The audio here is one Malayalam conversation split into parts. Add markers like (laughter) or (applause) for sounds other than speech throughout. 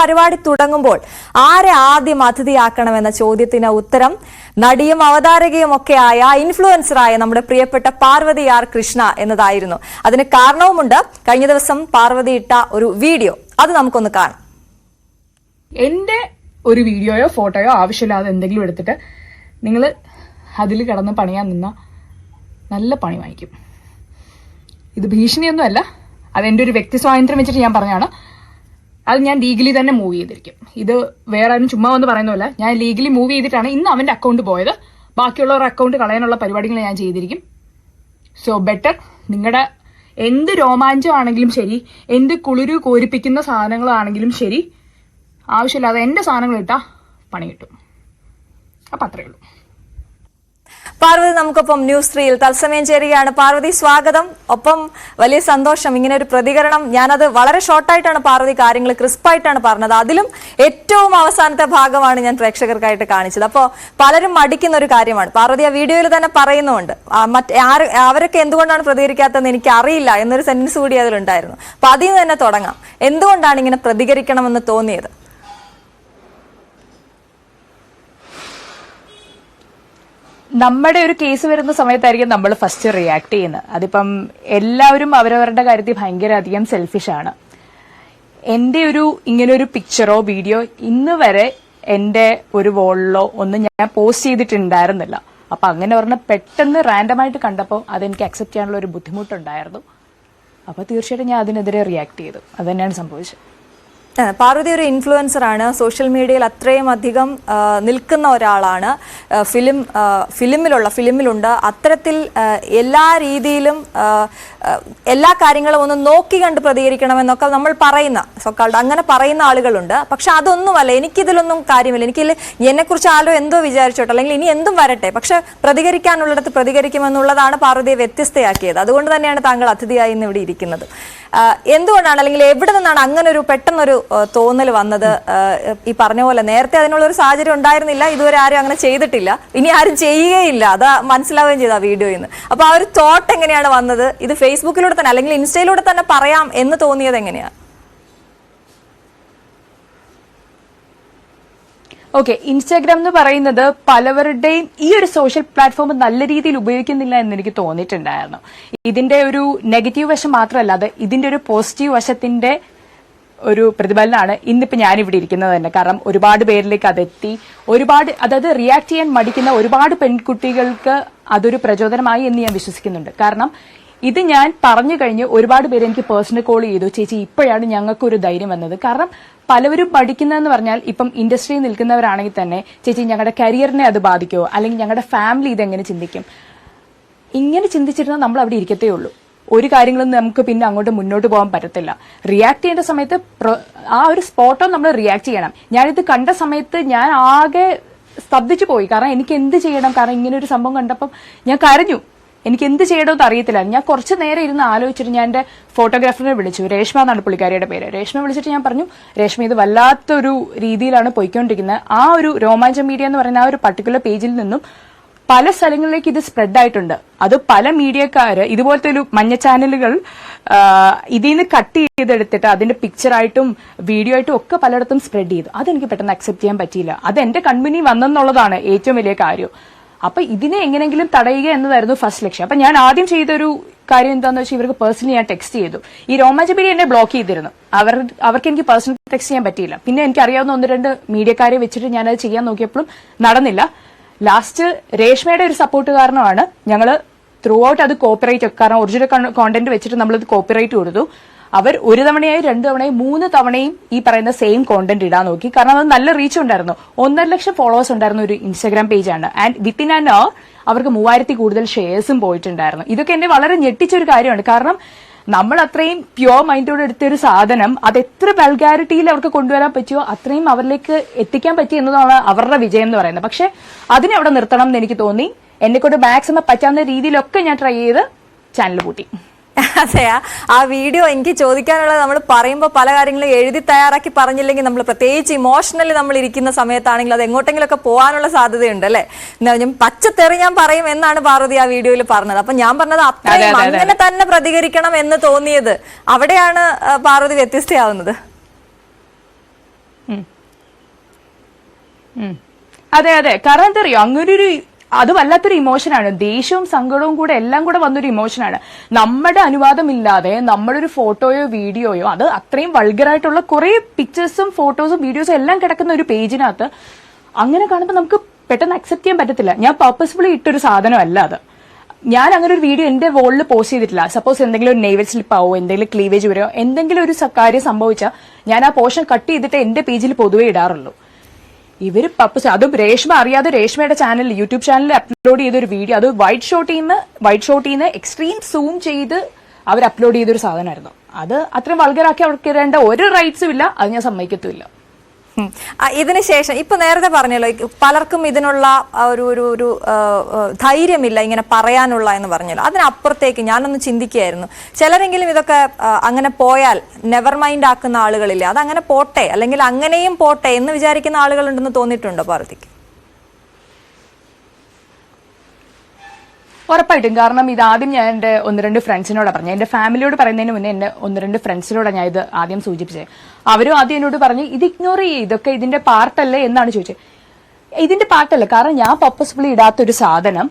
പരിപാടി തുടങ്ങുമ്പോൾ ആരെ ആദ്യം അതിഥിയാക്കണമെന്ന ചോദ്യത്തിന് ഉത്തരം നടിയും അവതാരകയും ഒക്കെ ആയ ഇൻഫ്ലുവൻസറായ നമ്മുടെ പ്രിയപ്പെട്ട പാർവതി ആർ കൃഷ്ണ എന്നതായിരുന്നു. അതിന് കാരണവുമുണ്ട്. കഴിഞ്ഞ ദിവസം പാർവതി ഇട്ട ഒരു വീഡിയോ. അത് നമുക്കൊന്ന് കാണാം. എന്റെ ഒരു വീഡിയോയോ ഫോട്ടോയോ ആവശ്യമില്ലാതെ എന്തെങ്കിലും എടുത്തിട്ട് നിങ്ങൾ അതിൽ കിടന്ന് പണിയാൻ നിന്ന നല്ല പണി വാങ്ങിക്കും. ഇത് ഭീഷണിയൊന്നുമല്ല. അതെന്റെ ഒരു വ്യക്തി സ്വാതന്ത്ര്യം വെച്ചിട്ട് ഞാൻ പറഞ്ഞാണ് അത് ഞാൻ ലീഗലി തന്നെ മൂവ് ചെയ്തിരിക്കും. ഇത് വേറെ ആരും ചുമ്മാ വന്ന് പറയുന്നില്ല ഞാൻ ലീഗലി മൂവ് ചെയ്തിട്ടാണ് ഇന്ന് അവന്റെ അക്കൗണ്ട് പോയത്. ബാക്കിയുള്ളവരുടെ അക്കൗണ്ട് കളയാനുള്ള പരിപാടികൾ ഞാൻ ചെയ്തിരിക്കും. സോ ബെറ്റർ നിങ്ങളുടെ എന്ത് രോമാഞ്ചമാണെങ്കിലും ശരി എന്ത് കുളിരു കോരിപ്പിക്കുന്ന സാധനങ്ങളാണെങ്കിലും ശരി ആവശ്യമില്ലാതെ എന്റെ സാധനങ്ങൾ ഇട്ടാ പണി കിട്ടും. അപ്പം അത്രയേ ഉള്ളൂ. പാർവതി നമുക്കൊപ്പം ന്യൂസ് ത്രീയിൽ തത്സമയം ചേരുകയാണ്. പാർവതി സ്വാഗതം. ഒപ്പം വലിയ സന്തോഷം ഇങ്ങനെ ഒരു പ്രതികരണം. ഞാനത് വളരെ ഷോർട്ടായിട്ടാണ് പാർവതി കാര്യങ്ങൾ ക്രിസ്പായിട്ടാണ് പറഞ്ഞത്. അതിലും ഏറ്റവും അവസാനത്തെ ഭാഗമാണ് ഞാൻ പ്രേക്ഷകർക്കായിട്ട് കാണിച്ചത്. അപ്പോൾ പലരും മടിക്കുന്ന ഒരു കാര്യമാണ്. പാർവതി ആ വീഡിയോയിൽ തന്നെ പറയുന്നുണ്ട് മറ്റ് ആര് അവരൊക്കെ എന്തുകൊണ്ടാണ് പ്രതികരിക്കാത്തതെന്ന് എനിക്ക് അറിയില്ല എന്നൊരു സെൻസ് കൂടി അതിലുണ്ടായിരുന്നു. അപ്പൊ അതിൽ നിന്ന് തന്നെ തുടങ്ങാം. എന്തുകൊണ്ടാണ് ഇങ്ങനെ പ്രതികരിക്കണമെന്ന് തോന്നിയത്? നമ്മുടെ ഒരു കേസ് വരുന്ന സമയത്തായിരിക്കും നമ്മൾ ഫസ്റ്റ് റിയാക്ട് ചെയ്യുന്നത്. അതിപ്പം എല്ലാവരും അവരവരുടെ കാര്യത്തിൽ ഭയങ്കര അധികം സെൽഫിഷാണ് എന്റെ ഒരു ഇങ്ങനെ ഒരു പിക്ചറോ വീഡിയോ ഇന്ന് വരെ എന്റെ ഒരു വോളിലോ ഒന്നും ഞാൻ പോസ്റ്റ് ചെയ്തിട്ടുണ്ടായിരുന്നില്ല. അപ്പൊ അങ്ങനെ പറഞ്ഞ പെട്ടെന്ന് റാൻഡമായിട്ട് കണ്ടപ്പോൾ അതെനിക്ക് അക്സെപ്റ്റ് ചെയ്യാനുള്ള ഒരു ബുദ്ധിമുട്ടുണ്ടായിരുന്നു. അപ്പൊ തീർച്ചയായിട്ടും ഞാൻ അതിനെതിരെ റിയാക്ട് ചെയ്തു. അത് തന്നെയാണ് സംഭവിച്ചത്. പാർവതി ഒരു ഇൻഫ്ലുവൻസർ ആണ്. സോഷ്യൽ മീഡിയയിൽ അത്രയും അധികം നിൽക്കുന്ന ഒരാളാണ്. ഫിലിം ഫിലിമിലുള്ള ഫിലിമിലുണ്ട് അത്തരത്തിൽ എല്ലാ രീതിയിലും എല്ലാ കാര്യങ്ങളും ഒന്ന് നോക്കി കണ്ട് പ്രതികരിക്കണമെന്നൊക്കെ നമ്മൾ പറയുന്ന സ്വക്കാളുടെ അങ്ങനെ പറയുന്ന ആളുകളുണ്ട്. പക്ഷെ അതൊന്നുമല്ല. എനിക്കിതിലൊന്നും കാര്യമില്ല. എനിക്ക് എന്നെക്കുറിച്ച് ആരോ എന്തോ വിചാരിച്ചോട്ടെ അല്ലെങ്കിൽ ഇനി എന്തും വരട്ടെ. പക്ഷെ പ്രതികരിക്കാനുള്ളിടത്ത് പ്രതികരിക്കുമെന്നുള്ളതാണ് പാർവതിയെ വ്യത്യസ്തയാക്കിയത്. അതുകൊണ്ട് തന്നെയാണ് താങ്കൾ അതിഥിയായി ഇന്ന് ഇവിടെ ഇരിക്കുന്നത് എന്തുകൊണ്ടാണ് അല്ലെങ്കിൽ എവിടെ നിന്നാണ് അങ്ങനെ ഒരു പെട്ടെന്നൊരു തോന്നൽ വന്നത് ഈ പറഞ്ഞ പോലെ നേരത്തെ അതിനുള്ള ഒരു സാഹചര്യം ഉണ്ടായിരുന്നില്ല ഇതുവരെ ആരും അങ്ങനെ ചെയ്തിട്ടില്ല. ഇനി ആരും ചെയ്യുകയില്ല. അത് മനസ്സിലാവുകയും ചെയ്തു ആ വീഡിയോയിൽ നിന്ന് അപ്പൊ ആ ഒരു തോട്ട് എങ്ങനെയാണ് വന്നത്? ഇത് ഫേസ്ബുക്കിലൂടെ തന്നെ അല്ലെങ്കിൽ ഇൻസ്റ്റയിലൂടെ തന്നെ പറയാം എന്ന് തോന്നിയത് എങ്ങനെയാണ് ഓക്കെ ഇൻസ്റ്റാഗ്രാം എന്ന് പറയുന്നത് പലവരുടെയും ഈ ഒരു സോഷ്യൽ പ്ലാറ്റ്ഫോം നല്ല രീതിയിൽ ഉപയോഗിക്കുന്നില്ല എന്ന് എനിക്ക് തോന്നിയിട്ടുണ്ടായിരുന്നു. ഇതിന്റെ ഒരു നെഗറ്റീവ് വശം മാത്രമല്ല അത് ഇതിന്റെ ഒരു പോസിറ്റീവ് വശത്തിന്റെ ഒരു പ്രതിഫലനമാണ് ഇന്നിപ്പോൾ ഞാനിവിടെ ഇരിക്കുന്നത് തന്നെ. കാരണം ഒരുപാട് പേരിലേക്ക് അതെത്തി. ഒരുപാട് അതായത് റിയാക്ട് ചെയ്യാൻ മടിക്കുന്ന ഒരുപാട് പെൺകുട്ടികൾക്ക് അതൊരു പ്രചോദനമായി എന്ന് ഞാൻ വിശ്വസിക്കുന്നുണ്ട്. കാരണം ഇത് ഞാൻ പറഞ്ഞു കഴിഞ്ഞ് ഒരുപാട് പേര് എനിക്ക് പേഴ്സണൽ കോൾ ചെയ്തു. ചേച്ചി ഇപ്പോഴാണ് ഞങ്ങൾക്കൊരു ധൈര്യം വന്നത്. കാരണം പലവരും പഠിക്കുന്നതെന്ന് പറഞ്ഞാൽ ഇപ്പം ഇൻഡസ്ട്രിയിൽ നിൽക്കുന്നവരാണെങ്കിൽ തന്നെ ചേച്ചി ഞങ്ങളുടെ കരിയറിനെ അത് ബാധിക്കുമോ അല്ലെങ്കിൽ ഞങ്ങളുടെ ഫാമിലി ഇതെങ്ങനെ ചിന്തിക്കും? ഇങ്ങനെ ചിന്തിച്ചിരുന്നാൽ നമ്മൾ അവിടെ ഇരിക്കത്തേ ഉള്ളൂ. ഒരു കാര്യങ്ങളും നമുക്ക് പിന്നെ അങ്ങോട്ട് മുന്നോട്ട് പോകാൻ പറ്റത്തില്ല. റിയാക്ട് ചെയ്യേണ്ട സമയത്ത് ആ ഒരു സ്പോട്ടോ നമ്മൾ റിയാക്ട് ചെയ്യണം. ഞാനിത് കണ്ട സമയത്ത് ഞാൻ ആകെ സ്തബ്ധിച്ചു പോയി. കാരണം എനിക്ക് എന്ത് ചെയ്യണം? കാരണം ഇങ്ങനെ ഒരു സംഭവം കണ്ടപ്പം ഞാൻ കരഞ്ഞു. എനിക്ക് എന്ത് ചെയ്യണമെന്ന് അറിയത്തില്ല. ഞാൻ കുറച്ച് നേരം ഇരുന്ന് ആലോചിച്ചിട്ട് ഞാൻ എന്റെ ഫോട്ടോഗ്രാഫറിനെ വിളിച്ചു. രേഷ്മ എന്നാണ് പുള്ളിക്കാരിയുടെ പേര്. രേഷ്മ വിളിച്ചിട്ട് ഞാൻ പറഞ്ഞു രേഷ്മ ഇത് വല്ലാത്തൊരു രീതിയിലാണ് പോയിക്കൊണ്ടിരിക്കുന്നത്. ആ ഒരു രോമാഞ്ചം മീഡിയ എന്ന് പറയുന്ന ആ ഒരു പർട്ടിക്കുലർ പേജിൽ നിന്നും പല സ്ഥലങ്ങളിലേക്ക് ഇത് സ്പ്രെഡ് ആയിട്ടുണ്ട്. അത് പല മീഡിയക്കാര് ഇതുപോലത്തെ ഒരു മഞ്ഞ ചാനലുകൾ ഇതിൽ നിന്ന് കട്ട് ചെയ്തെടുത്തിട്ട് അതിന്റെ പിക്ചറായിട്ടും വീഡിയോ ആയിട്ടും ഒക്കെ പലയിടത്തും സ്പ്രെഡ് ചെയ്തു. അതെനിക്ക് പെട്ടെന്ന് അക്സെപ്റ്റ് ചെയ്യാൻ പറ്റിയില്ല. അത് എന്റെ കൺമുനി വന്നെന്നുള്ളതാണ് ഏറ്റവും വലിയ കാര്യം. അപ്പൊ ഇതിനെ എങ്ങനെങ്കിലും തടയുക എന്നതായിരുന്നു ഫസ്റ്റ് ലക്ഷ്യം. അപ്പൊ ഞാൻ ആദ്യം ചെയ്തൊരു കാര്യം എന്താണെന്ന് വെച്ചാൽ ഇവർക്ക് പേഴ്സണലി ഞാൻ ടെക്സ്റ്റ് ചെയ്തു. ഈ രോമാഞ്ചപീരി എന്നെ ബ്ലോക്ക് ചെയ്തിരുന്നു. അവർ അവർക്ക് എനിക്ക് പേഴ്സണൽ ടെക്സ്റ്റ് ചെയ്യാൻ പറ്റിയില്ല. പിന്നെ എനിക്ക് അറിയാവുന്ന ഒന്ന് രണ്ട് മീഡിയക്കാരെ വെച്ചിട്ട് ഞാനത് ചെയ്യാൻ നോക്കിയപ്പോഴും നടന്നില്ല. ലാസ്റ്റ് രേഷ്മയുടെ ഒരു സപ്പോർട്ട് കാരണമാണ് ഞങ്ങൾ ത്രൂ ഔട്ട് അത് കോപ്പറേറ്റ് കാരണം ഒറിജിനൽ കോണ്ടന്റ് വെച്ചിട്ട് നമ്മളത് കോപ്പറേറ്റ് കൊടുത്തു. അവർ ഒരു തവണയായി രണ്ട് തവണയും മൂന്ന് തവണയും ഈ പറയുന്ന സെയിം കോണ്ടന്റ് ഇടാൻ നോക്കി. കാരണം അത് നല്ല റീച്ച് ഉണ്ടായിരുന്നു. ഒന്നര ലക്ഷം ഫോളോവേഴ്സ് ഉണ്ടായിരുന്ന ഒരു ഇൻസ്റ്റാഗ്രാം പേജാണ് ആൻഡ് വിത്തിൻ ആൻ അവർ അവർക്ക് മൂവായിരത്തി കൂടുതൽ ഷെയർസും പോയിട്ടുണ്ടായിരുന്നു. ഇതൊക്കെ എന്നെ വളരെ ഞെട്ടിച്ച ഒരു കാര്യമാണ്. കാരണം നമ്മൾ അത്രയും പ്യുവർ മൈൻഡോടെ എടുത്ത ഒരു സാധനം അത് എത്ര വൾഗാരിറ്റിയിൽ അവർക്ക് കൊണ്ടുവരാൻ പറ്റിയോ അത്രയും അവരിലേക്ക് എത്തിക്കാൻ പറ്റി എന്നതാണ് അവരുടെ വിജയം എന്ന് പറയുന്നത്. പക്ഷെ അതിനെ അവിടെ നിർത്തണം എന്ന് എനിക്ക് തോന്നി. എന്നെക്കൊണ്ട് മാക്സിമം പറ്റാവുന്ന രീതിയിലൊക്കെ ഞാൻ ട്രൈ ചെയ്ത് ചാനൽ പൂട്ടി. അതെ ആ- വീഡിയോ എനിക്ക് ചോദിക്കാനുള്ളത് നമ്മൾ പറയുമ്പോൾ പല കാര്യങ്ങളും എഴുതി തയ്യാറാക്കി പറഞ്ഞില്ലെങ്കിൽ നമ്മൾ പ്രത്യേകിച്ച് ഇമോഷണലി നമ്മൾ ഇരിക്കുന്ന സമയത്താണെങ്കിൽ അത് എങ്ങോട്ടെങ്കിലുമൊക്കെ പോകാനുള്ള സാധ്യതയുണ്ട് അല്ലെ? ഞാൻ പച്ചത്തെറി ഞാൻ പറയും എന്നാണ് പാർവതി ആ വീഡിയോയിൽ പറഞ്ഞത്. അപ്പൊ ഞാൻ പറഞ്ഞത് അത്രയും അതെ, അതെ. അങ്ങനെ തന്നെ പ്രതികരിക്കണം എന്ന് തോന്നിയത് അവിടെയാണ് പാർവതി വ്യത്യസ്തയാവുന്നത്. അതെ അതെ. കാരണം എന്താ പറയുക അങ്ങനെ ഒരു അത് വല്ലാത്തൊരു ഇമോഷനാണ് ദേഷ്യവും സങ്കടവും കൂടെ എല്ലാം കൂടെ വന്നൊരു ഇമോഷനാണ് നമ്മുടെ അനുവാദമില്ലാതെ നമ്മുടെ ഒരു ഫോട്ടോയോ വീഡിയോയോ അത് അത്രയും വൾഗറായിട്ടുള്ള കുറെ പിക്ചേഴ്സും ഫോട്ടോസും വീഡിയോസും എല്ലാം കിടക്കുന്ന ഒരു പേജിനകത്ത് അങ്ങനെ കാണുമ്പോൾ നമുക്ക് പെട്ടെന്ന് അക്സെപ്റ്റ് ചെയ്യാൻ പറ്റത്തില്ല. ഞാൻ പർപ്പസ്ഫുള്ളി ഇട്ടൊരു സാധനമല്ല അത്. ഞാൻ അങ്ങനെ ഒരു വീഡിയോ എന്റെ വോളിൽ പോസ്റ്റ് ചെയ്തിട്ടില്ല. സപ്പോസ് എന്തെങ്കിലും ഒരു നെയ്വൽ സ്ലിപ്പ് ആവോ എന്തെങ്കിലും ക്ലീവേജ് വരുമോ എന്തെങ്കിലും ഒരു കാര്യം സംഭവിച്ചാൽ ഞാൻ ആ പോർഷൻ കട്ട് ചെയ്തിട്ട് എന്റെ പേജിൽ പൊതുവേ ഇടാറുള്ളൂ. ഇവർ പപ്പസ് അതും രേഷ്മ അറിയാതെ രേഷ്മയുടെ ചാനൽ യൂട്യൂബ് ചാനലിൽ അപ്ലോഡ് ചെയ്തൊരു വീഡിയോ അത് വൈറ്റ് ഷോട്ടിൽ നിന്ന് വൈറ്റ് ഷോട്ടിൽ നിന്ന് എക്സ്ട്രീം സൂം ചെയ്ത് അവർ അപ്ലോഡ് ചെയ്തൊരു സാധനമായിരുന്നു. അത് അത്രയും വൾഗറാക്കി അവർക്ക് ഇടേണ്ട ഒരു റൈറ്റ്സും ഇല്ല. അത് ഞാൻ സമ്മതിക്കത്തുമില്ല. ഉം. ആ, ഇതിന് ഇപ്പൊ നേരത്തെ പറഞ്ഞല്ലോ പലർക്കും ഇതിനുള്ള ഒരു ഒരു ഒരു ധൈര്യമില്ല ഇങ്ങനെ പറയാനുള്ള എന്ന് പറഞ്ഞല്ലോ. അതിനപ്പുറത്തേക്ക് ഞാനൊന്ന് ചിന്തിക്കുകയായിരുന്നു. ചിലരെങ്കിലും ഇതൊക്കെ അങ്ങനെ പോയാൽ നെവർ മൈൻഡ് ആക്കുന്ന ആളുകളില്ല. അത് അങ്ങനെ പോട്ടെ അല്ലെങ്കിൽ അങ്ങനെയും പോട്ടെ എന്ന് വിചാരിക്കുന്ന ആളുകളുണ്ടെന്ന് തോന്നിയിട്ടുണ്ടോ പാർവതിക്ക്? ഉറപ്പായിട്ടും. കാരണം ഇത് ആദ്യം ഞാൻ എന്റെ ഒന്ന് രണ്ട് ഫ്രണ്ട്സിനോട് പറഞ്ഞു. എന്റെ ഫാമിലിയോട് പറയുന്നതിന് മുന്നേ എന്റെ ഒന്ന് രണ്ട് ഫ്രണ്ട്സിനോടാണ് ഞാൻ ഇത് ആദ്യം സൂചിപ്പിച്ചത് അവരും ആദ്യം എന്നോട് പറഞ്ഞു ഇത് ഇഗ്നോർ ചെയ്യേ. ഇതൊക്കെ ഇതിന്റെ പാർട്ടല്ലേ? എന്നാണ് ചോദിച്ചത് ഇതിന്റെ പാർട്ടല്ല. കാരണം ഞാൻ പർപ്പസ്ഫുള്ളി ഇടാത്തൊരു സാധനം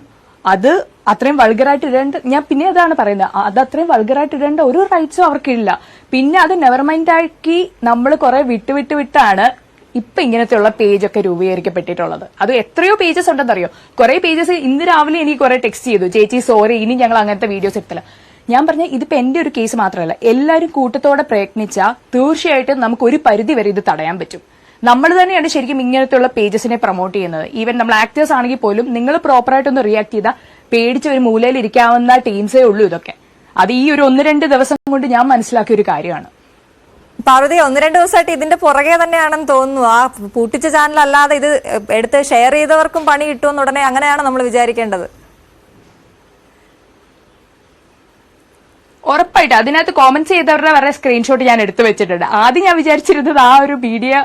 അത് അത്രയും വൾഗറായിട്ട് ഇടേണ്ട ഞാൻ പിന്നെ അതാണ് പറയുന്നത് അത് അത്രയും വൾഗറായിട്ട് ഇടേണ്ട ഒരു റൈറ്റ്സും അവർക്കില്ല. പിന്നെ അത് നെവർ മൈൻഡ് ആക്കി നമ്മൾ കുറെ വിട്ട് വിട്ട് വിട്ടാണ് ഇപ്പൊ ഇങ്ങനത്തെയുള്ള പേജ് ഒക്കെ രൂപീകരിക്കപ്പെട്ടിട്ടുള്ളത്. അത് എത്രയോ പേജസ് ഉണ്ടെന്നറിയോ? കുറെ പേജസ് ഇന്ന് രാവിലെ എനിക്ക് കുറെ ടെക്സ്റ്റ് ചെയ്തു. ചേച്ചി സോറി ഇനി ഞങ്ങൾ അങ്ങനത്തെ വീഡിയോസ് എടുത്തില്ല. ഞാൻ പറഞ്ഞ ഇതിപ്പോ എന്റെ ഒരു കേസ് മാത്രമല്ല. എല്ലാവരും കൂട്ടത്തോടെ പ്രയത്നിച്ചാൽ തീർച്ചയായിട്ടും നമുക്ക് ഒരു പരിധി വരെ ഇത് തടയാൻ പറ്റും. നമ്മൾ തന്നെയാണ് ശരിക്കും ഇങ്ങനത്തെയുള്ള പേജസിനെ പ്രൊമോട്ട് ചെയ്യുന്നത്. ഈവൻ നമ്മൾ ആക്ടേഴ്സ് ആണെങ്കിൽ പോലും നിങ്ങൾ പ്രോപ്പറായിട്ടൊന്ന് റിയാക്ട് ചെയ്താൽ പേടിച്ച് ഒരു മൂലയിൽ ഇരിക്കാവുന്ന ടീംസേ ഉള്ളൂ ഇതൊക്കെ. അത് ഈ ഒരു ഒന്ന് രണ്ട് ദിവസം കൊണ്ട് ഞാൻ മനസ്സിലാക്കിയ ഒരു കാര്യമാണ്. പാർവതി ഒന്ന് രണ്ട് ദിവസമായിട്ട് ഇതിന്റെ പുറകെ തന്നെയാണെന്ന് തോന്നുന്നു. ആ പൂട്ടിച്ച ചാനൽ അല്ലാതെ ഇത് എടുത്ത് ഷെയർ ചെയ്തവർക്കും പണി കിട്ടുമെന്ന് ഉടനെ അങ്ങനെയാണ് നമ്മൾ വിചാരിക്കേണ്ടത്. ഉറപ്പായിട്ട്. അതിനകത്ത് കോമൻസ് ചെയ്തവരുടെ വരെ സ്ക്രീൻഷോട്ട് ഞാൻ എടുത്തു വെച്ചിട്ടുണ്ട്. ആദ്യം ഞാൻ വിചാരിച്ചിരുന്നത് ആ ഒരു വീഡിയോ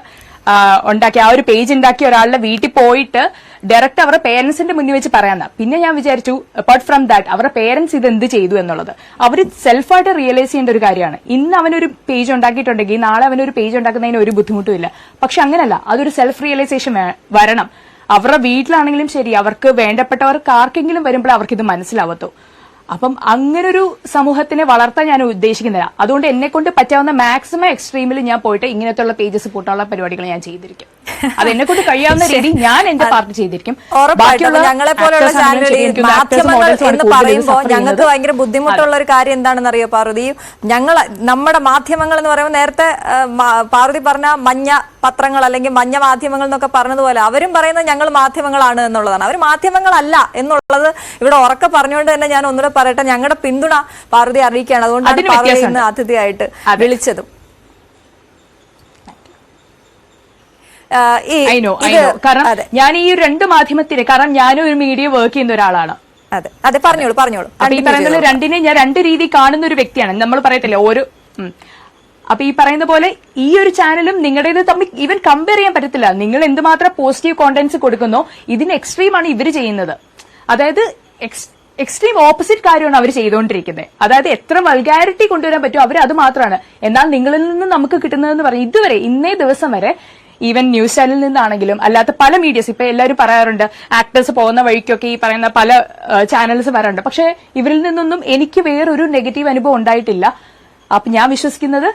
ഉണ്ടാക്കി ആ ഒരു പേജ് ഉണ്ടാക്കിയ ഒരാളുടെ വീട്ടിൽ പോയിട്ട് ഡയറക്റ്റ് അവരുടെ പേരൻസിന്റെ മുന്നിൽ വെച്ച് പറയാന്ന. പിന്നെ ഞാൻ വിചാരിച്ചു അപ്പാർട്ട് ഫ്രം ദാറ്റ് അവരുടെ പേരൻസ് ഇത് എന്ത് ചെയ്തു എന്നുള്ളത്. അവർ സെൽഫായിട്ട് റിയലൈസ് ചെയ്യേണ്ട ഒരു കാര്യമാണ്. ഇന്ന് അവനൊരു പേജ് ഉണ്ടാക്കിയിട്ടുണ്ടെങ്കിൽ നാളെ അവനൊരു പേജ് ഉണ്ടാക്കുന്നതിന് ഒരു ബുദ്ധിമുട്ടുമില്ല പക്ഷെ അങ്ങനല്ല അതൊരു സെൽഫ് റിയലൈസേഷൻ വരണം. അവരുടെ വീട്ടിലാണെങ്കിലും ശരി അവർക്ക് വേണ്ടപ്പെട്ടവർക്ക് ആർക്കെങ്കിലും വരുമ്പോൾ അവർക്ക് ഇത് മനസ്സിലാവത്തു. അപ്പം അങ്ങനൊരു സമൂഹത്തിനെ വളർത്താൻ ഞാൻ ഉദ്ദേശിക്കുന്നില്ല. അതുകൊണ്ട് എന്നെ കൊണ്ട് പറ്റാവുന്ന മാക്സിമം എക്സ്ട്രീമിൽ ഞാൻ പോയിട്ട് ഇങ്ങനത്തെ ഉള്ള പേജസ് പൂട്ടാനുള്ള പരിപാടികൾ ഞാൻ ചെയ്തിരിക്കും. അത് എന്നെ കൊണ്ട് കഴിയാവുന്ന രീതി ഞാൻ എന്റെ പാർട്ടി ചെയ്തിരിക്കും. ഞങ്ങളെ മാധ്യമങ്ങൾ എന്ന് പറയുമ്പോൾ ഞങ്ങൾക്ക്. ഭയങ്കര ബുദ്ധിമുട്ടുള്ള ഒരു കാര്യം എന്താണെന്ന് അറിയോ പാർവതി? ഞങ്ങൾ നമ്മുടെ മാധ്യമങ്ങൾ എന്ന് പറയുമ്പോൾ നേരത്തെ പാർവതി പറഞ്ഞ മഞ്ഞ പത്രങ്ങൾ അല്ലെങ്കിൽ മഞ്ഞ മാധ്യമങ്ങൾ എന്നൊക്കെ പറഞ്ഞതുപോലെ അവരും പറയുന്നത് ഞങ്ങൾ മാധ്യമങ്ങളാണ് എന്നുള്ളതാണ്. അവർ മാധ്യമങ്ങളല്ല എന്നുള്ളത് ഇവിടെ ഉറക്കെ പറഞ്ഞുകൊണ്ട് തന്നെ ഞാൻ ഒന്നുകൂടെ പറയട്ടെ. ഞങ്ങളുടെ പിന്തുണ പാർവതി അറിയിക്കുകയാണ്. അതുകൊണ്ടാണ് പാർവതി ഇന്ന് അതിഥിയായിട്ട് വിളിച്ചതും ആ, ഈ ഐ നോ ഐ ഇത് നോ കാരണം ഞാൻ ഈ രണ്ട് മാധ്യമത്തിന് കാരണം ഞാനും ഒരു മീഡിയ വർക്ക് ചെയ്യുന്ന ഒരാളാണ്. അതെ. അതെ പറഞ്ഞോളൂ പറഞ്ഞോളൂ. ഈ പറയുന്ന രണ്ടിനെ ഞാൻ രണ്ട് രീതി കാണുന്ന ഒരു വ്യക്തിയാണ്. നമ്മൾ പറയത്തില്ല ഓരോ ഉം. അപ്പൊ ഈ പറയുന്ന പോലെ ഈ ഒരു ചാനലും നിങ്ങളുടേത് തമ്മിൽ ഈവൻ കമ്പയർ ചെയ്യാൻ പറ്റത്തില്ല. നിങ്ങൾ എന്തുമാത്രം പോസിറ്റീവ് കോണ്ടന്റ്സ് കൊടുക്കുന്നോ ഇതിന് എക്സ്ട്രീം ആണ് ഇവർ ചെയ്യുന്നത്. അതായത് എക്സ്ട്രീം ഓപ്പോസിറ്റ് കാര്യമാണ് അവർ ചെയ്തുകൊണ്ടിരിക്കുന്നത്. അതായത് എത്ര വൾഗാരിറ്റി കൊണ്ടുവരാൻ പറ്റുമോ അവർ അത് മാത്രമാണ്. എന്നാൽ നിങ്ങളിൽ നിന്ന് നമുക്ക് കിട്ടുന്നതെന്ന് പറയും ഇതുവരെ ഇന്നേ ദിവസം വരെ ഈവൻ ന്യൂസ് ചാനലിൽ നിന്നാണെങ്കിലും അല്ലാത്ത പല മീഡിയസ് ഇപ്പൊ എല്ലാവരും പറയാറുണ്ട് ആക്ടേഴ്സ് പോകുന്ന വഴിക്കൊക്കെ ഈ പറയുന്ന പല ചാനൽസ് വരാറുണ്ട്. പക്ഷെ ഇവരിൽ നിന്നൊന്നും എനിക്ക് വേറൊരു നെഗറ്റീവ് അനുഭവം ഉണ്ടായിട്ടില്ല. അപ്പൊ ഞാൻ വിശ്വസിക്കുന്നത്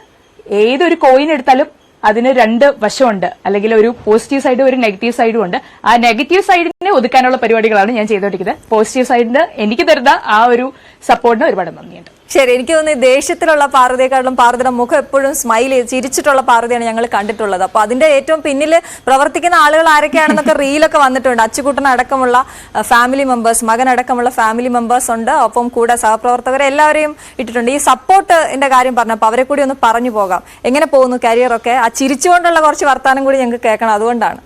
ഏതൊരു കോയിൻ എടുത്താലും അതിന് രണ്ട് വശമുണ്ട്. അല്ലെങ്കിൽ ഒരു പോസിറ്റീവ് സൈഡും ഒരു നെഗറ്റീവ് സൈഡും ഉണ്ട്. ആ നെഗറ്റീവ് സൈഡിനെ ഒതുക്കാനുള്ള പരിപാടികളാണ് ഞാൻ ചെയ്തുകൊണ്ടിരിക്കുന്നത്. പോസിറ്റീവ് സൈഡിന് എനിക്ക് തരുന്ന ആ ഒരു സപ്പോർട്ടിന് ഒരുപാട് നന്ദിയുണ്ട്. ശരി എനിക്ക് തോന്നുന്നു ദേഷ്യത്തിലുള്ള പാർവതിയെക്കാളും പാർവതിയുടെ മുഖം എപ്പോഴും സ്മൈൽ ചിരിച്ചിട്ടുള്ള പാർവതിയാണ് ഞങ്ങൾ കണ്ടിട്ടുള്ളത്. അപ്പൊ അതിന്റെ ഏറ്റവും പിന്നിൽ പ്രവർത്തിക്കുന്ന ആളുകൾ ആരൊക്കെയാണെന്നൊക്കെ റീലൊക്കെ വന്നിട്ടുണ്ട്. അച്ചുകൂട്ടനടക്കമുള്ള ഫാമിലി മെമ്പേഴ്സ് മകൻ അടക്കമുള്ള ഫാമിലി മെമ്പേഴ്സ് ഉണ്ട്. ഒപ്പം കൂടെ സഹപ്രവർത്തകരെ എല്ലാവരെയും ഇട്ടിട്ടുണ്ട്. ഈ സപ്പോർട്ടിന്റെ കാര്യം പറഞ്ഞപ്പോൾ അവരെ കൂടി ഒന്ന് പറഞ്ഞു പോകാം. എങ്ങനെ പോകുന്നു കരിയറൊക്കെ ആ ചിരിച്ചുകൊണ്ടുള്ള കുറച്ച് വർത്താനം കൂടി ഞങ്ങൾക്ക് കേൾക്കണം. അതുകൊണ്ടാണ്.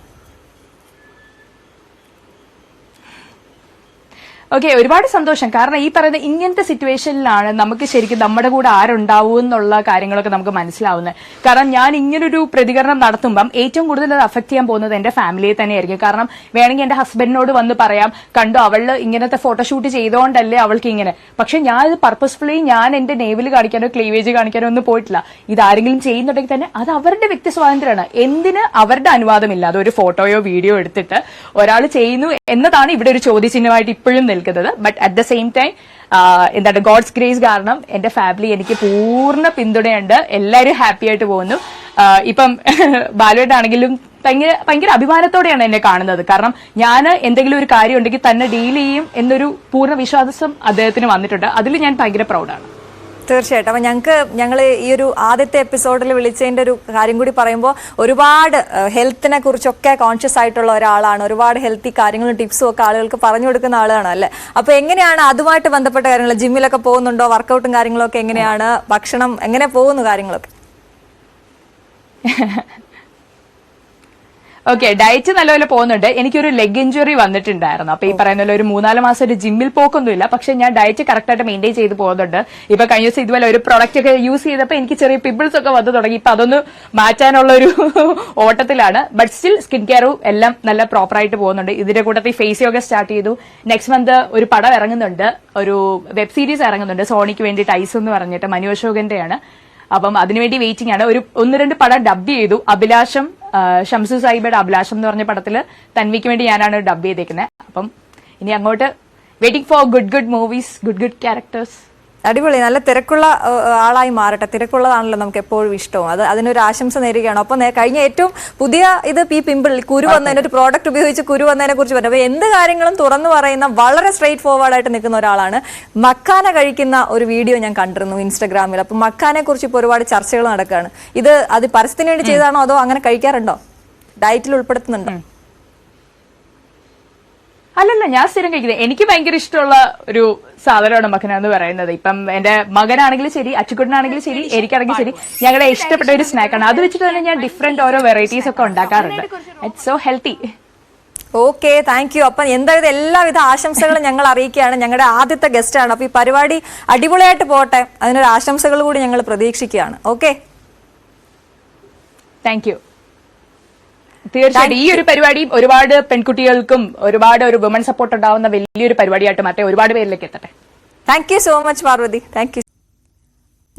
ഓക്കെ ഒരുപാട് സന്തോഷം. കാരണം ഈ പറയുന്ന ഇങ്ങനത്തെ സിറ്റുവേഷനിലാണ് നമുക്ക് ശരിക്കും നമ്മുടെ കൂടെ ആരുണ്ടാവും എന്നുള്ള കാര്യങ്ങളൊക്കെ നമുക്ക് മനസ്സിലാവുന്നത്. കാരണം ഞാൻ ഇങ്ങനൊരു പ്രതികരണം നടത്തുമ്പം ഏറ്റവും കൂടുതൽ അത് അഫക്ട് ചെയ്യാൻ പോകുന്നത് എന്റെ ഫാമിലിയെ തന്നെയായിരിക്കും. കാരണം വേണമെങ്കിൽ എന്റെ ഹസ്ബൻഡിനോട് വന്ന് പറയാം കണ്ടു അവൾ ഇങ്ങനത്തെ ഫോട്ടോഷൂട്ട് ചെയ്തുകൊണ്ടല്ലേ അവൾക്ക് ഇങ്ങനെ. പക്ഷെ ഞാൻ ഇത് പർപ്പസ്ഫുള്ളി ഞാൻ എന്റെ നേവിൽ കാണിക്കാനോ ക്ലീവേജ് കാണിക്കാനോ ഒന്നും പോയിട്ടില്ല. ഇത് ആരെങ്കിലും ചെയ്യുന്നുണ്ടെങ്കിൽ തന്നെ അത് അവരുടെ വ്യക്തി സ്വാതന്ത്ര്യമാണ്. എന്തിന് അവരുടെ അനുവാദമില്ലാതെ ഒരു ഫോട്ടോയോ വീഡിയോ എടുത്തിട്ട് ഒരാൾ ചെയ്യുന്നു എന്നതാണ് ഇവിടെ ഒരു ചോദ്യചിഹ്നമായിട്ട് ഇപ്പോഴും നിൽക്കുന്നത്. But at the same time എന്താണ് ഗോഡ്സ് ഗ്രേസ് കാരണം എന്റെ ഫാമിലി എനിക്ക് പൂർണ പിന്തുണയുണ്ട്. എല്ലാവരും ഹാപ്പി ആയിട്ട് പോകുന്നു. ഇപ്പം (laughs) ബാലുവായിട്ടാണെങ്കിലും ഭയങ്കര ഭയങ്കര അഭിമാനത്തോടെയാണ് എന്നെ കാണുന്നത്. കാരണം ഞാൻ എന്തെങ്കിലും ഒരു കാര്യം ഉണ്ടെങ്കിൽ തന്നെ ഡീൽ ചെയ്യും എന്നൊരു പൂർണ വിശ്വാസം അദ്ദേഹത്തിന് വന്നിട്ടുണ്ട്. അതിൽ ഞാൻ ഭയങ്കര പ്രൗഡാണ് തീർച്ചയായിട്ടും. അപ്പം ഞങ്ങൾക്ക് ഞങ്ങൾ ഈ ഒരു ആദ്യത്തെ എപ്പിസോഡിൽ വിളിച്ചതിന്റെ ഒരു കാര്യം കൂടി പറയുമ്പോൾ ഒരുപാട് ഹെൽത്തിനെ കുറിച്ചൊക്കെ കോൺഷ്യസ് ആയിട്ടുള്ള ഒരാളാണ്. ഒരുപാട് ഹെൽത്തി കാര്യങ്ങളും ടിപ്സും ഒക്കെ ആളുകൾക്ക് പറഞ്ഞു കൊടുക്കുന്ന ആളാണ് അല്ലേ? അപ്പോൾ എങ്ങനെയാണ് അതുമായിട്ട് ബന്ധപ്പെട്ട കാര്യങ്ങൾ ജിമ്മിലൊക്കെ പോകുന്നുണ്ടോ? വർക്കൗട്ടും കാര്യങ്ങളൊക്കെ എങ്ങനെയാണ്? ഭക്ഷണം എങ്ങനെ പോകുന്നു കാര്യങ്ങളൊക്കെ? (laughs) ഓക്കെ ഡയറ്റ് നല്ലപോലെ പോകുന്നുണ്ട്. എനിക്കൊരു ലെഗ് ഇഞ്ചുറി വന്നിട്ടുണ്ടായിരുന്നു. അപ്പൊ ഈ പറയുന്ന ഒരു മൂന്നാൽ മാസം ഒരു ജിമ്മിൽ പോക്കൊന്നുമില്ല. പക്ഷെ ഞാൻ ഡയറ്റ് കറക്റ്റ് ആയിട്ട് മെയിന്റെയിൻ ചെയ്ത് പോകുന്നുണ്ട്. ഇപ്പൊ കഴിഞ്ഞ ദിവസം ഇതുപോലെ ഒരു പ്രൊഡക്റ്റ് ഒക്കെ യൂസ് ചെയ്തപ്പോൾ എനിക്ക് ചെറിയ പിമ്പിൾസ് ഒക്കെ വന്നു തുടങ്ങി. ഇപ്പൊ അതൊന്ന് മാറ്റാനുള്ള ഒരു (laughs) ഓട്ടത്തിലാണ് ബട്ട് സ്റ്റിൽ സ്കിൻ കെയറും എല്ലാം നല്ല പ്രോപ്പർ ആയിട്ട് പോകുന്നുണ്ട്. ഇതിന്റെ കൂട്ടത്തിൽ ഫേസ് യോഗ സ്റ്റാർട്ട് ചെയ്തു. നെക്സ്റ്റ് മന്ത് ഒരു പടം ഇറങ്ങുന്നുണ്ട്. ഒരു വെബ് സീരീസ് ഇറങ്ങുന്നുണ്ട്. സോണിക്ക് വേണ്ടി ടൈസ് എന്ന് പറഞ്ഞിട്ട് മനു അശോകന്റെയാണ്. അപ്പം അതിനുവേണ്ടി വെയിറ്റിംഗ് ആണ്. ഒരു ഒന്ന് രണ്ട് പടം ഡബ് ചെയ്തു. അഭിലാഷം ഷംസു സാഹിബയുടെ അഭിലാഷം എന്ന് പറഞ്ഞ പടത്തിൽ തൻവിക്ക് വേണ്ടി ഞാനാണ് ഡബ് ചെയ്തേക്കുന്നത് അപ്പം ഇനി അങ്ങോട്ട് waiting for good good movies good good characters അടിപൊളി നല്ല തിരക്കുള്ള ആളായി മാറട്ടെ. തിരക്കുള്ളതാണല്ലോ നമുക്ക് എപ്പോഴും ഇഷ്ടവും. അത് അതിനൊരു ആശംസ നേരുകയാണ്. അപ്പോൾ നേ- കഴിഞ്ഞ ഏറ്റവും പുതിയ ഇത് ഈ പിമ്പിൾ കുരു വന്നതിന് ഒരു പ്രോഡക്റ്റ് ഉപയോഗിച്ച് കുരു വന്നതിനെ കുറിച്ച് പറഞ്ഞു. അപ്പോൾ എന്ത് കാര്യങ്ങളും തുറന്നു പറയുന്ന വളരെ സ്ട്രെയിറ്റ് ഫോർവേഡ് ആയിട്ട് നിൽക്കുന്ന ഒരാളാണ്. മക്കാന കഴിക്കുന്ന ഒരു വീഡിയോ ഞാൻ കണ്ടിരുന്നു ഇൻസ്റ്റാഗ്രാമിൽ. അപ്പോൾ മക്കാനെ കുറിച്ച് ഇപ്പോൾ ഒരുപാട് ചർച്ചകൾ നടക്കുകയാണ് ഇത് അത് പരസ്യത്തിന് വേണ്ടി ചെയ്താണോ അതോ അങ്ങനെ കഴിക്കാറുണ്ടോ? ഡയറ്റിൽ ഉൾപ്പെടുത്തുന്നുണ്ടോ? അല്ലല്ല ഞാൻ സ്ഥിരം കഴിക്കുന്നത്. എനിക്ക് ഭയങ്കര ഇഷ്ടമുള്ള ഒരു സാധനമാണ് മക്കന എന്ന് പറയുന്നത്. ഇപ്പം എന്റെ മകനാണെങ്കിലും ശരി അച്ചുക്കുട്ടനാണെങ്കിലും ശരി എനിക്കാണെങ്കിലും ശരി ഞങ്ങളുടെ ഇഷ്ടപ്പെട്ട ഒരു സ്നാക്കാണ് അത് വെച്ചിട്ട് തന്നെ ഞാൻ ഡിഫറെന്റ് ഓരോ വെറൈറ്റീസ് ഒക്കെ ഉണ്ടാക്കാറുണ്ട്. It's so healthy okay thank you അപ്പം എന്തായാലും എല്ലാവിധ ആശംസകളും ഞങ്ങൾ അറിയിക്കുകയാണ്. ഞങ്ങളുടെ ആദ്യത്തെ ഗസ്റ്റ് ആണ്. അപ്പൊ ഈ പരിപാടി അടിപൊളിയായിട്ട് പോട്ടെ. അതിനൊരു ആശംസകൾ കൂടി ഞങ്ങൾ പ്രതീക്ഷിക്കുകയാണ്. ഓക്കെ താങ്ക് യു തീർച്ചയായിട്ടും ഈ ഒരു പരിപാടി ഒരുപാട് പെൺകുട്ടികൾക്കും ഒരുപാട് ഒരു വുമൺ സപ്പോർട്ട് ഉണ്ടാവുന്ന വലിയൊരു പരിപാടിയായിട്ട് മാറ്റേ ഒരുപാട് പേരിലേക്ക് എത്തട്ടെ. Thank you so much Parvathy. Thank you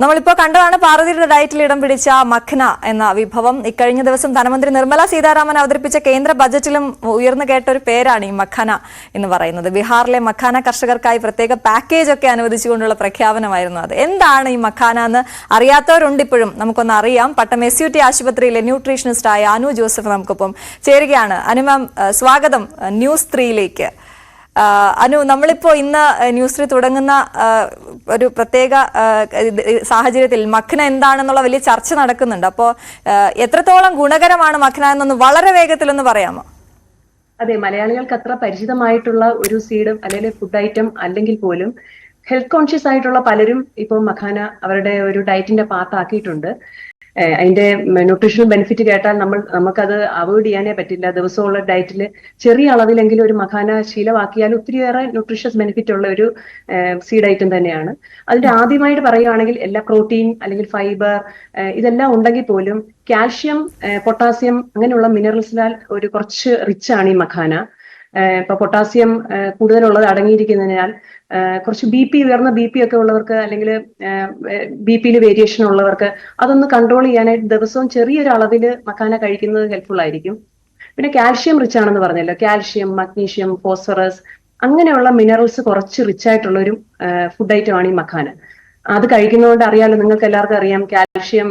നമ്മളിപ്പോൾ കണ്ടതാണ് പാർവതിയുടെ ഡയറ്റിൽ ഇടം പിടിച്ച മഖ്ന എന്ന വിഭവം. ഇക്കഴിഞ്ഞ ദിവസം ധനമന്ത്രി നിർമ്മല സീതാരാമൻ അവതരിപ്പിച്ച കേന്ദ്ര ബജറ്റിലും ഉയർന്നു കേട്ട ഒരു പേരാണ് ഈ മഖാന എന്ന് പറയുന്നത്. ബീഹാറിലെ മഖാന കർഷകർക്കായി പ്രത്യേക പാക്കേജ് ഒക്കെ അനുവദിച്ചുകൊണ്ടുള്ള പ്രഖ്യാപനമായിരുന്നു അത്. എന്താണ് ഈ മഖാന എന്ന് അറിയാത്തവരുണ്ട് ഇപ്പോഴും. നമുക്കൊന്ന് അറിയാം. പട്ടം എസ് യു ടി ആശുപത്രിയിലെ ന്യൂട്രീഷനിസ്റ്റായ അനു ജോസഫ് നമുക്കൊപ്പം ചേരുകയാണ്. അനുമാം സ്വാഗതം ന്യൂസ് ത്രീയിലേക്ക്. അനു നമ്മളിപ്പോ ഇന്ന് ന്യൂസ് ത്രീ തുടങ്ങുന്ന ഒരു പ്രത്യേക സാഹചര്യത്തിൽ മഖ്ന എന്താണെന്നുള്ള വലിയ ചർച്ച നടക്കുന്നുണ്ട്. അപ്പോ എത്രത്തോളം ഗുണകരമാണ് മഖ്ന എന്നൊന്ന് വളരെ വേഗത്തിലൊന്ന് പറയാമോ? അതെ മലയാളികൾക്ക് അത്ര പരിചിതമായിട്ടുള്ള ഒരു സീഡ് അല്ലെങ്കിൽ ഫുഡ് ഐറ്റം അല്ലെങ്കിൽ പോലും ഹെൽത്ത് കോൺഷ്യസ് ആയിട്ടുള്ള പലരും ഇപ്പോൾ മഖാന അവരുടെ ഒരു ഡയറ്റിന്റെ പാർട്ട് ആക്കിയിട്ടുണ്ട്. ഏഹ് അതിന്റെ ന്യൂട്രീഷണൽ ബെനിഫിറ്റ് കേട്ടാൽ നമ്മൾ നമുക്കത് അവോയ്ഡ് ചെയ്യാനേ പറ്റില്ല. ദിവസമുള്ള ഡയറ്റിൽ ചെറിയ അളവിലെങ്കിലും ഒരു മഖാന ശീലമാക്കിയാൽ ഒത്തിരിയേറെ ന്യൂട്രീഷ്യസ് ബെനിഫിറ്റ് ഉള്ള ഒരു സീഡ് ഐറ്റം തന്നെയാണ്. അതിന്റെ ആദ്യമായിട്ട് പറയുകയാണെങ്കിൽ എല്ലാ പ്രോട്ടീൻ അല്ലെങ്കിൽ ഫൈബർ ഇതെല്ലാം ഉണ്ടെങ്കിൽ പോലും കാൽഷ്യം പൊട്ടാസ്യം അങ്ങനെയുള്ള മിനറൽസിനാൽ ഒരു കുറച്ച് റിച്ച് ആണ് ഈ മഖാന. ഇപ്പൊ പൊട്ടാസ്യം കൂടുതലുള്ളത് അടങ്ങിയിരിക്കുന്നതിനാൽ കുറച്ച് ബി പി ഉയർന്ന ബി പി ഒക്കെ ഉള്ളവർക്ക് അല്ലെങ്കിൽ ബി പിയിൽ വേരിയേഷൻ ഉള്ളവർക്ക് അതൊന്ന് കൺട്രോൾ ചെയ്യാനായിട്ട് ദിവസവും ചെറിയൊരു അളവിൽ മക്കാന കഴിക്കുന്നത് ഹെൽപ്ഫുൾ ആയിരിക്കും. പിന്നെ കാൽഷ്യം റിച്ച് ആണെന്ന് പറഞ്ഞല്ലോ. കാൽഷ്യം മഗ്നീഷ്യം ഫോസ്ഫറസ് അങ്ങനെയുള്ള മിനറൽസ് കുറച്ച് റിച്ച് ആയിട്ടുള്ള ഒരു ഫുഡ് ആണ് ഈ മഖാന അത് കഴിക്കുന്നതുകൊണ്ട് അറിയാലോ നിങ്ങൾക്ക് എല്ലാവർക്കും അറിയാം കാൽഷ്യം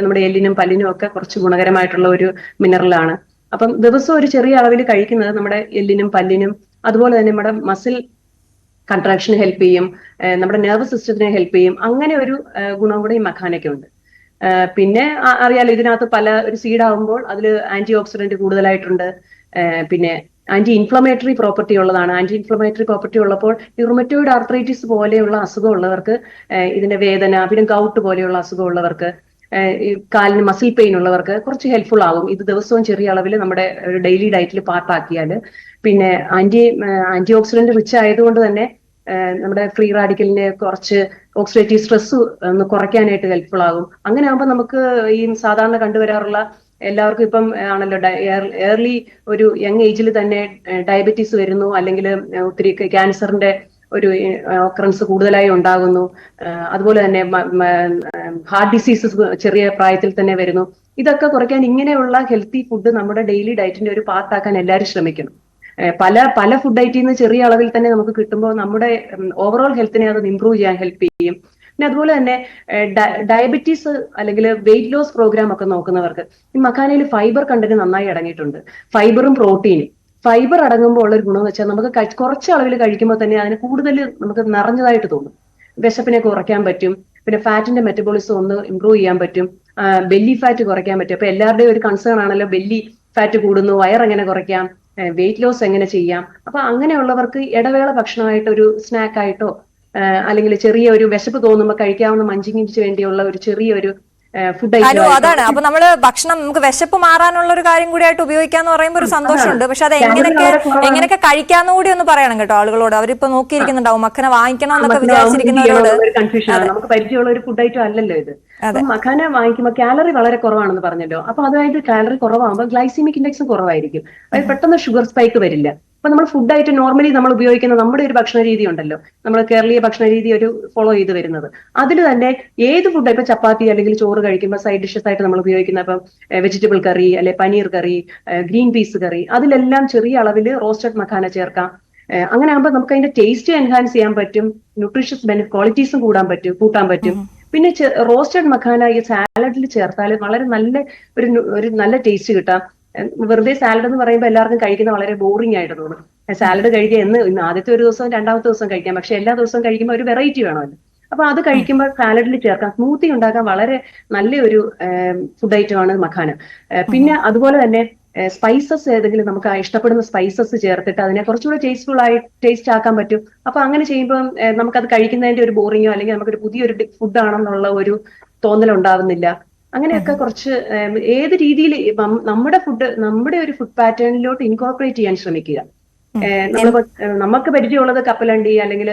നമ്മുടെ എല്ലിനും പല്ലിനും ഒക്കെ കുറച്ച് ഗുണകരമായിട്ടുള്ള ഒരു മിനറലാണ് അപ്പം ദിവസം ഒരു ചെറിയ അളവിൽ കഴിക്കുന്നത് നമ്മുടെ എല്ലിനും പല്ലിനും അതുപോലെ തന്നെ നമ്മുടെ മസിൽ കൺട്രാക്ഷന് ഹെൽപ്പ് ചെയ്യും നമ്മുടെ നെർവസ് സിസ്റ്റത്തിനെ ഹെൽപ്പ് ചെയ്യും അങ്ങനെ ഒരു ഗുണം കൂടെ ഈ മഖാനയ്ക്ക് ഉണ്ട്. പിന്നെ അറിയാലോ ഇതിനകത്ത് പല ഒരു സീഡ് ആകുമ്പോൾ അതിൽ ആന്റി ഓക്സിഡന്റ് കൂടുതലായിട്ടുണ്ട് പിന്നെ ആന്റി ഇൻഫ്ലമേറ്ററി പ്രോപ്പർട്ടി ഉള്ളതാണ്. ആന്റി ഇൻഫ്ലമേറ്ററി പ്രോപ്പർട്ടി ഉള്ളപ്പോൾ ഈ റുമറ്റോയിഡ് ആർത്രൈറ്റിസ് പോലെയുള്ള അസുഖമുള്ളവർക്ക് ഇതിന്റെ വേദന പിന്നെ ഗൗട്ട് പോലെയുള്ള അസുഖമുള്ളവർക്ക് കാലിന് മസിൽ പെയിൻ ഉള്ളവർക്ക് കുറച്ച് ഹെൽപ്ഫുൾ ആകും ഇത് ദിവസവും ചെറിയ അളവിൽ നമ്മുടെ ഡെയിലി ഡയറ്റിൽ പാർട്ടാക്കിയാൽ പിന്നെ ആന്റി ആന്റി ഓക്സിഡന്റ് റിച്ച് ആയതുകൊണ്ട് തന്നെ നമ്മുടെ ഫ്രീ റാഡിക്കലിനെ കുറച്ച് ഓക്സിഡേറ്റീവ് സ്ട്രെസ് ഒന്ന് കുറയ്ക്കാനായിട്ട് ഹെൽപ്ഫുൾ ആകും. അങ്ങനെ ആകുമ്പോൾ നമുക്ക് ഈ സാധാരണ കണ്ടുവരാറുള്ള എല്ലാവർക്കും ഇപ്പം ആണല്ലോ ഏർലി ഒരു യങ് ഏജിൽ തന്നെ ഡയബറ്റീസ് വരുന്നു അല്ലെങ്കിൽ ഒത്തിരി ക്യാൻസറിന്റെ ഒരു ഓക്കറൻസ് കൂടുതലായി ഉണ്ടാകുന്നു. അതുപോലെ തന്നെ ഹാർട്ട് ഡിസീസസ് ചെറിയ പ്രായത്തിൽ തന്നെ വരുന്നു. ഇതൊക്കെ കുറയ്ക്കാൻ ഇങ്ങനെയുള്ള ഹെൽത്തി ഫുഡ് നമ്മുടെ ഡെയിലി ഡയറ്റിന്റെ ഒരു പാർട്ടാക്കാൻ എല്ലാവരും ശ്രമിക്കണം. പല പല ഫുഡ് ഐറ്റിൽ നിന്ന് ചെറിയ അളവിൽ തന്നെ നമുക്ക് കിട്ടുമ്പോൾ നമ്മുടെ ഓവറോൾ ഹെൽത്തിനെ അത് ഇംപ്രൂവ് ചെയ്യാൻ ഹെൽപ്പ് ചെയ്യും. പിന്നെ അതുപോലെ തന്നെ ഡയബറ്റീസ് അല്ലെങ്കിൽ വെയിറ്റ് ലോസ് പ്രോഗ്രാം ഒക്കെ നോക്കുന്നവർക്ക്. ഈ മക്കാനയിൽ ഫൈബർ കണ്ടന്റ് നന്നായി അടങ്ങിയിട്ടുണ്ട്. ഫൈബറും പ്രോട്ടീനും ഫൈബർ അടങ്ങുമ്പോൾ ഉള്ള ഒരു ഗുണം എന്ന് വെച്ചാൽ നമുക്ക് കുറച്ച് അളവിൽ കഴിക്കുമ്പോൾ തന്നെ അതിന് കൂടുതൽ നമുക്ക് നിറഞ്ഞതായിട്ട് തോന്നും. വിശപ്പിനെ കുറയ്ക്കാൻ പറ്റും. പിന്നെ ഫാറ്റിന്റെ മെറ്റബോളിസം ഒന്ന് ഇംപ്രൂവ് ചെയ്യാൻ പറ്റും. ബെല്ലി ഫാറ്റ് കുറയ്ക്കാൻ പറ്റും. അപ്പൊ എല്ലാവരുടെയും ഒരു കൺസേൺ ആണല്ലോ ബെല്ലി ഫാറ്റ് കൂടുന്നു വയർ എങ്ങനെ കുറയ്ക്കാം വെയിറ്റ് ലോസ് എങ്ങനെ ചെയ്യാം. അപ്പൊ അങ്ങനെയുള്ളവർക്ക് ഇടവേള ഭക്ഷണമായിട്ട് ഒരു സ്നാക്കായിട്ടോ അല്ലെങ്കിൽ ചെറിയ ഒരു വിശപ്പ് തോന്നുമ്പോൾ കഴിക്കാവുന്ന മഞ്ചിങ്ങിച്ച് വേണ്ടിയുള്ള ഒരു ചെറിയൊരു ഫുഡ് അനു അതാണ്. അപ്പൊ നമ്മൾ ഭക്ഷണം നമുക്ക് വിശപ്പ് മാറാനുള്ള ഒരു കാര്യം കൂടി ആയിട്ട് ഉപയോഗിക്കാന്ന് പറയുമ്പോൾ ഒരു സന്തോഷമുണ്ട്. പക്ഷെ അത് എങ്ങനെയൊക്കെ എങ്ങനെയൊക്കെ കഴിക്കാന്ന് കൂടി ഒന്ന് പറയണം കേട്ടോ ആളുകളോട്. അവരിപ്പോ നോക്കിയിരിക്കുന്നുണ്ടാവും മക്കനെ വാങ്ങിക്കണം എന്നൊക്കെ വിചാരിച്ചിരിക്കുന്നവരോട്. നമുക്ക് പരിചയമുള്ള ഒരു ഫുഡ് ഐറ്റം അല്ലല്ലോ ഇത്. മക്കാനെ വാങ്ങിക്കുമ്പോൾ കാലറി വളരെ കുറവാണെന്ന് പറഞ്ഞല്ലോ. അപ്പൊ അതായത് കാലറി കുറവാകുമ്പോൾ ഗ്ലൈസിമിക് ഇൻഡെക്സും കുറവായിരിക്കും. പെട്ടെന്ന് ഷുഗർ സ്പൈക്ക് വരില്ല. അപ്പൊ നമ്മൾ ഫുഡ് ആയിട്ട് നോർമലി നമ്മൾ ഉപയോഗിക്കുന്ന നമ്മുടെ ഒരു ഭക്ഷണ രീതി ഉണ്ടല്ലോ. നമ്മൾ കേരളീയ ഭക്ഷണ രീതി ഒരു ഫോളോ ചെയ്ത് വരുന്നത്. അതിൽ തന്നെ ഏത് ഫുഡ് ഇപ്പൊ ചപ്പാത്തി അല്ലെങ്കിൽ ചോറ് കഴിക്കുമ്പോൾ സൈഡ് ഡിഷസ് ആയിട്ട് നമ്മൾ ഉപയോഗിക്കുന്ന ഇപ്പം വെജിറ്റബിൾ കറി അല്ലെ paneer curry green peas curry അതിലെല്ലാം ചെറിയ അളവിൽ റോസ്റ്റഡ് മഖാന ചേർക്കാം. അങ്ങനെ ആകുമ്പോൾ നമുക്ക് അതിന്റെ ടേസ്റ്റ് എൻഹാൻസ് ചെയ്യാൻ പറ്റും ന്യൂട്രീഷ്യസ് ബെനിഫിറ്റ് ക്വാളിറ്റീസും കൂടാൻ പറ്റും കൂട്ടാൻ പറ്റും. പിന്നെ റോസ്റ്റഡ് മഖാന ഈ സാലഡിൽ ചേർത്താൽ വളരെ നല്ല ഒരു ഒരു നല്ല ടേസ്റ്റ് കിട്ടാം. വെറുതെ സാലഡ് എന്ന് പറയുമ്പോൾ എല്ലാവർക്കും കഴിക്കുന്ന വളരെ ബോറിംഗ് ആയിട്ട് തോന്നും സാലഡ് കഴിക്കുക എന്ന് ഇന്ന് ആദ്യത്തെ ഒരു ദിവസം രണ്ടാമത്തെ ദിവസം കഴിക്കാം. പക്ഷെ എല്ലാ ദിവസവും കഴിക്കുമ്പോൾ ഒരു വെറൈറ്റി വേണമല്ലോ. അപ്പൊ അത് കഴിക്കുമ്പോൾ സാലഡിൽ ചേർക്കാം. സ്മൂത്തി ഉണ്ടാക്കാൻ വളരെ നല്ലൊരു ഫുഡ് ഐറ്റം ആണ് മഖാന. പിന്നെ അതുപോലെ തന്നെ സ്പൈസസ് ഏതെങ്കിലും നമുക്ക് ഇഷ്ടപ്പെടുന്ന സ്പൈസസ് ചേർത്തിട്ട് അതിനെ കുറച്ചുകൂടെ ടേസ്റ്റ്ഫുൾ ആയി ടേസ്റ്റ് ആക്കാൻ പറ്റും. അപ്പൊ അങ്ങനെ ചെയ്യുമ്പോൾ നമുക്കത് കഴിക്കുന്നതിന്റെ ഒരു ബോറിങ്ങോ അല്ലെങ്കിൽ നമുക്കൊരു പുതിയൊരു ഫുഡ് ആണെന്നുള്ള ഒരു തോന്നൽ ഉണ്ടാവുന്നില്ല അങ്ങനെയൊക്കെ കുറച്ച് ഏത് രീതിയിൽ നമ്മുടെ ഫുഡ് നമ്മുടെ ഒരു ഫുഡ് പാറ്റേണിലോട്ട് ഇൻകോർപ്പറേറ്റ് ചെയ്യാൻ ശ്രമിക്കുക. നമുക്ക് പരിചയമുള്ളത് കപ്പലണ്ടി അല്ലെങ്കിൽ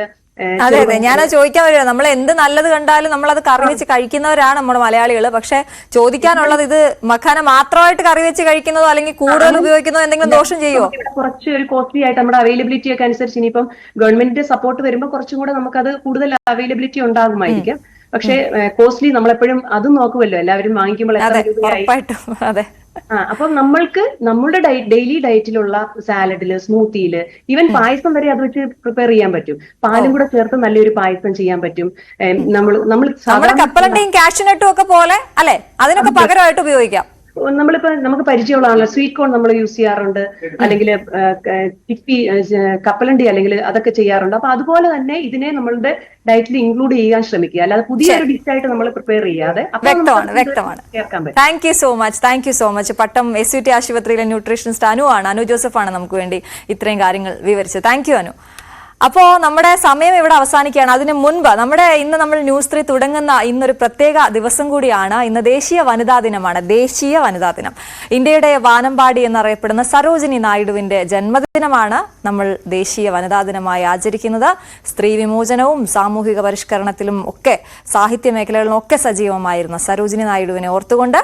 അതെ അതെ. ഞാനത് ചോദിക്കാൻ വരിക നമ്മൾ എന്ത് നല്ലത് കണ്ടാലും നമ്മൾ അത് കറി വെച്ച് കഴിക്കുന്നവരാണ് നമ്മുടെ മലയാളികൾ പക്ഷെ ചോദിക്കാനുള്ളത് ഇത് മഖാന മാത്രമായിട്ട് കറി വെച്ച് കഴിക്കുന്നതോ അല്ലെങ്കിൽ കൂടുതൽ ഉപയോഗിക്കുന്നതോ എന്തെങ്കിലും ദോഷം ചെയ്യുമോ കുറച്ച് ഒരു കോസ്റ്റ്ലി ആയിട്ട് നമ്മുടെ അവൈലബിലിറ്റി ഒക്കെ അനുസരിച്ച് ഇനിയിപ്പം ഗവൺമെന്റിന്റെ സപ്പോർട്ട് വരുമ്പോൾ കുറച്ചും കൂടെ നമുക്കത് കൂടുതൽ അവൈലബിലിറ്റി ഉണ്ടാകുമായിരിക്കും. പക്ഷേ കോസ്റ്റ്ലി നമ്മളെപ്പോഴും അതും നോക്കുമല്ലോ. എല്ലാവരും വാങ്ങിക്കുമ്പോൾ എത്ര അതെ രൂപയായി. അതെ. ആ അപ്പം നമ്മൾക്ക് നമ്മുടെ ഡെയിലി ഡയറ്റിലുള്ള സാലഡിൽ സ്മൂത്തിയിൽ ഈവൻ പായസം വരെ അത് വെച്ച് പ്രിപ്പയർ ചെയ്യാൻ പറ്റും. പാലും കൂടെ ചേർത്ത് നല്ലൊരു പായസം ചെയ്യാൻ പറ്റും. നമ്മൾ നമ്മൾ കപ്പലണ്ടിയും കാഷ്യൂനട്ടും ഒക്കെ പോലെ അല്ലെ? അതിനൊക്കെ പകരമായിട്ട് ഉപയോഗിക്കാം. നമ്മളിപ്പോ നമുക്ക് പരിചയമുള്ളതാണല്ലോ. സ്വീറ്റ് കോൺ നമ്മൾ യൂസ് ചെയ്യാറുണ്ട്. അല്ലെങ്കിൽ ടിപ്പി കപ്പലണ്ടി അല്ലെങ്കിൽ അതൊക്കെ ചെയ്യാറുണ്ട്. അപ്പൊ അതുപോലെ തന്നെ ഇതിനെ നമ്മളുടെ ഡയറ്റിൽ ഇൻക്ലൂഡ് ചെയ്യാൻ ശ്രമിക്കുക. അല്ലാതെ പുതിയൊരു ഡിഷായിട്ട് നമ്മൾ പ്രിപ്പയർ ചെയ്യാതെ വ്യക്തമാണ് വ്യക്തമാണ്. Thank you so much thank you so much Pattom S U T ആശുപത്രിയിലെ ന്യൂട്രീഷനിസ്റ്റ് അനു ആണ്. അനു ജോസഫ് ആണ് നമുക്ക് വേണ്ടി ഇത്രയും കാര്യങ്ങൾ വിവരിച്ചത്. Thank you Anu. അപ്പോ നമ്മുടെ സമയം ഇവിടെ അവസാനിക്കുകയാണ്. അതിന് മുൻപ് നമ്മുടെ ഇന്ന് നമ്മൾ ന്യൂസ് ത്രീ തുടങ്ങുന്ന ഇന്നൊരു പ്രത്യേക ദിവസം കൂടിയാണ്. ഇന്ന് ദേശീയ വനിതാ ദിനമാണ്. ദേശീയ വനിതാ ദിനം. ഇന്ത്യയുടെ വാനമ്പാടി എന്നറിയപ്പെടുന്ന സരോജിനി നായിഡുവിന്റെ ജന്മദിനമാണ് നമ്മൾ ദേശീയ വനിതാ ദിനമായി ആചരിക്കുന്നത്. സ്ത്രീ വിമോചനവും സാമൂഹിക പരിഷ്കരണത്തിലും ഒക്കെ സാഹിത്യ മേഖലകളിലും ഒക്കെ സജീവമായിരുന്ന സരോജിനി നായിഡുവിനെ ഓർത്തുകൊണ്ട്